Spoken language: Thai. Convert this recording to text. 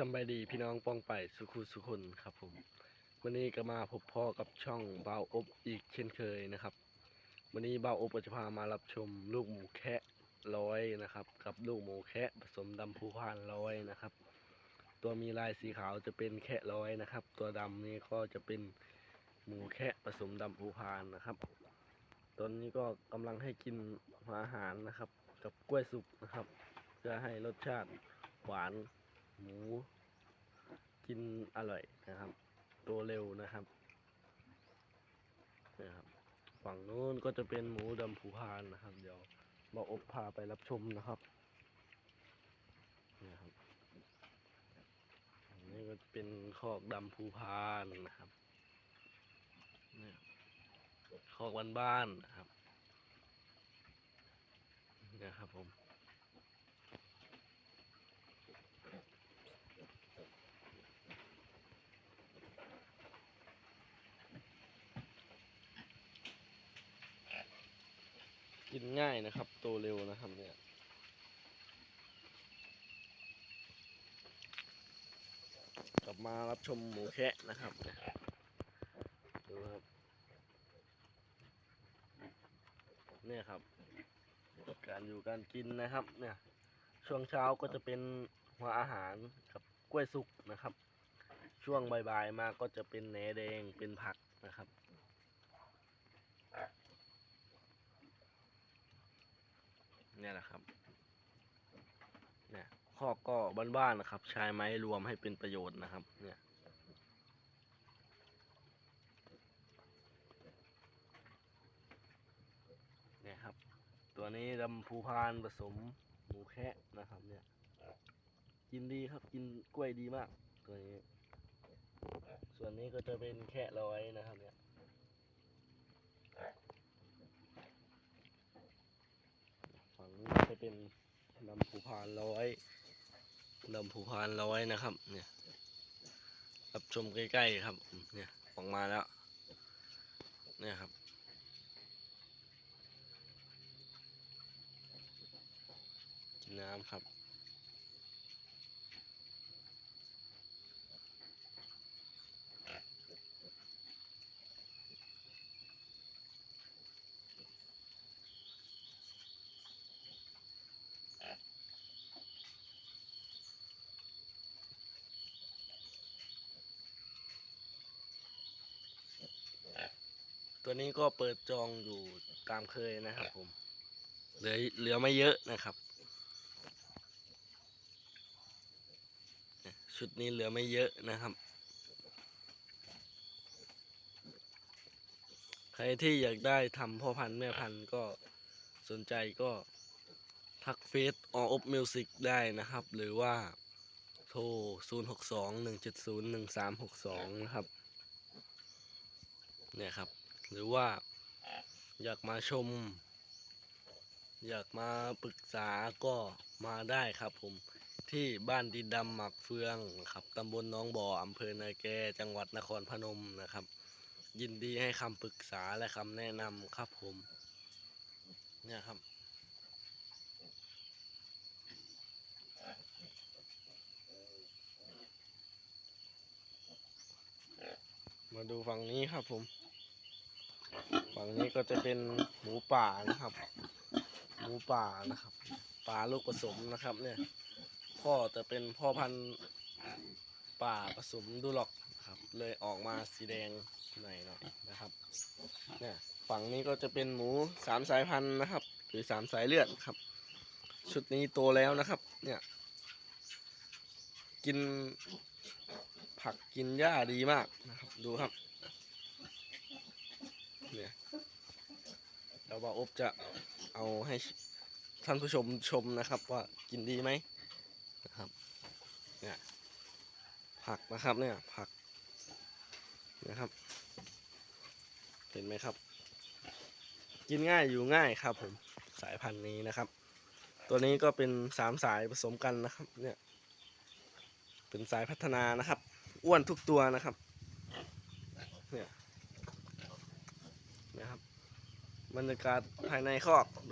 สบายดีพี่น้องป้องไปสุขุสุคนครับผมวันนี้ก็มาพบพ่อกับช่องเบาอบอีกเช่นเคยนะครับ วันนี้เบาอบจะพามารับชมลูกหมูแคะร้อยนะครับ กับลูกหมูแคะผสมดำภูพานร้อยนะครับ ตัวมีลายสีขาวจะเป็นแคะร้อยนะครับ ตัวดำนี่ก็จะเป็นหมูแคะผสมดำภูพานนะครับ ตอนนี้ก็กำลังให้กินอาหารนะครับ กับกล้วยสุกนะครับเพื่อให้รสชาติหวานหมู กินอร่อยนะครับโตเร็วนะครับนะครับ ฝั่งนู้นก็จะเป็นหมูดำผูพานนะครับ เดี๋ยวมาอบพาไปรับชมนะครับนี่ครับอันนี้ก็จะเป็นคอกดำผูพานนะครับเนี่ยคอกบ้านๆนะครับเนี่ยครับผม กินง่ายนะครับ โตเร็วนะครับเนี่ยกลับมารับชมหมูแคะนะครับเนี่ยดูครับเนี่ยครับ การอยู่การกินนะครับ เนี่ย ช่วงเช้าก็จะเป็นหัวอาหารกับกล้วยสุกนะครับ ช่วงบ่ายๆมาก็จะเป็นแหนแดงเป็นผักนะครับ เนี่ยแหละครับเนี่ยข้อกก็บ้านๆนะครับ ใช้ไม้รวมให้เป็นประโยชน์นะครับ เนี่ยเนี่ยครับ ตัวนี้ดำภูพานผสมหมูแคะนะครับเนี่ยกินดีครับกินกล้วยดีมาก ตัวนี้ ส่วนนี้ก็จะเป็นแคะร้อยนะครับ เนี่ย ฝั่งนี้จะเป็น ผูพานร้อยลำผูพานร้อยนะครับ เนี่ยรับชมใกล้ๆครับ เนี่ยออกมาแล้ว เนี่ยครับกินน้ำครับ ตัวนี้ก็เปิดจองอยู่ตามเคยนะครับผม เหลือเหลือไม่เยอะนะครับเนี่ยชุดนี้เหลือไม่เยอะนะครับ ใครที่อยากได้ทำพ่อพันธุ์แม่พันธุ์ก็สนใจก็ทักเฟซออบมิวสิกได้นะครับ หรือว่าโทร 0 6 2 1 7 0 1 3 6 2 นะครับ เนี่ยครับ หรือว่าอยากมาชม อยากมาปรึกษาก็มาได้ครับผมที่บ้านดินดำหมักเฟืองครับตำบลน้องบ่ออำเภอนาแกจังหวัดนครพนมนะครับ ยินดีให้คำปรึกษาและคำแนะนำครับผม เนี่ยครับมาดูฝั่งนี้ครับผม ฝั่งนี้ก็จะเป็นหมูป่านะครับ หมูป่านะครับป่าลูกผสมนะครับ เนี่ย พ่อจะเป็นพ่อพันธุ์ป่าผสมดูล็อกครับ เลยออกมาสีแดงหน่อยหน่อยนะครับ เนี่ยฝั่งนี้ก็จะเป็นหมูสามสายพันธุ์นะครับ หรือสามสายเลือดครับ ชุดนี้โตแล้วนะครับ เนี่ย กินผักกินหญ้าดีมากนะครับ ดูครับ เนี่ยแล้วว่าอบจะเอาให้ท่านผู้ชมชมนะครับว่ากินดีไหมนะครับเนี่ยผักนะครับเนี่ยผักนะครับ เห็นไหมครับ กินง่ายอยู่ง่ายครับผมสายพันธุ์นี้นะครับ ตัวนี้ก็เป็นสามสายผสมกันนะครับเนี่ยเป็นสายพัฒนานะครับ อ้วนทุกตัวนะครับเนี่ยนะครั บรรยากาศภายในคอกโดย